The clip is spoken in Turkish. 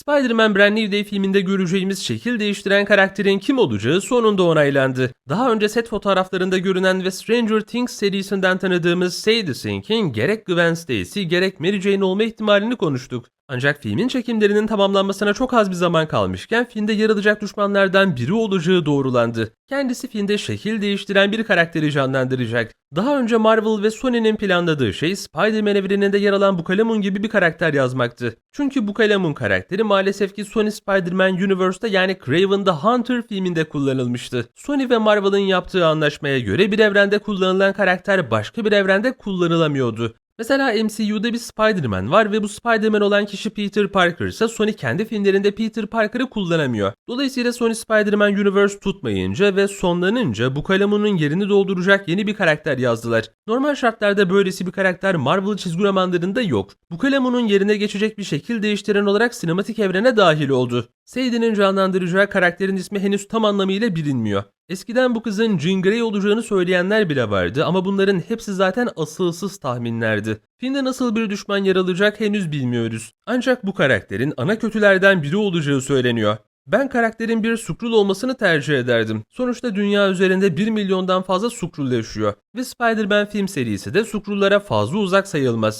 Spider-Man Brand New Day filminde göreceğimiz şekil değiştiren karakterin kim olacağı sonunda onaylandı. Daha önce set fotoğraflarında görünen ve Stranger Things serisinden tanıdığımız Sadie Sink'in gerek Gwen Stacy gerek Mary Jane olma ihtimalini konuştuk. Ancak filmin çekimlerinin tamamlanmasına çok az bir zaman kalmışken filmde yer alacak düşmanlardan biri olacağı doğrulandı. Kendisi filmde şekil değiştiren bir karakteri canlandıracak. Daha önce Marvel ve Sony'nin planladığı şey Spider-Man evreninde yer alan Bukalamun gibi bir karakter yazmaktı. Çünkü Bukalamun karakteri maalesef ki Sony Spider-Man Universe'da yani Craven the Hunter filminde kullanılmıştı. Sony ve Marvel'ın yaptığı anlaşmaya göre bir evrende kullanılan karakter başka bir evrende kullanılamıyordu. Mesela MCU'da bir Spider-Man var ve bu Spider-Man olan kişi Peter Parker ise Sony kendi filmlerinde Peter Parker'ı kullanamıyor. Dolayısıyla Sony Spider-Man Universe tutmayınca ve sonlanınca bu kalemunun yerini dolduracak yeni bir karakter yazdılar. Normal şartlarda böylesi bir karakter Marvel çizgi romanlarında yok. Bu kalemunun yerine geçecek bir şekil değiştiren olarak sinematik evrene dahil oldu. Sadie'nin canlandıracağı karakterin ismi henüz tam anlamıyla bilinmiyor. Eskiden bu kızın Jean Grey olacağını söyleyenler bile vardı ama bunların hepsi zaten asılsız tahminlerdi. Filmde nasıl bir düşman yer henüz bilmiyoruz. Ancak bu karakterin ana kötülerden biri olacağı söyleniyor. Ben karakterin bir Skrull olmasını tercih ederdim. Sonuçta dünya üzerinde 1 milyondan fazla Skrull yaşıyor. Ve Spider-Man film serisi de Skrull'lara fazla uzak sayılmaz.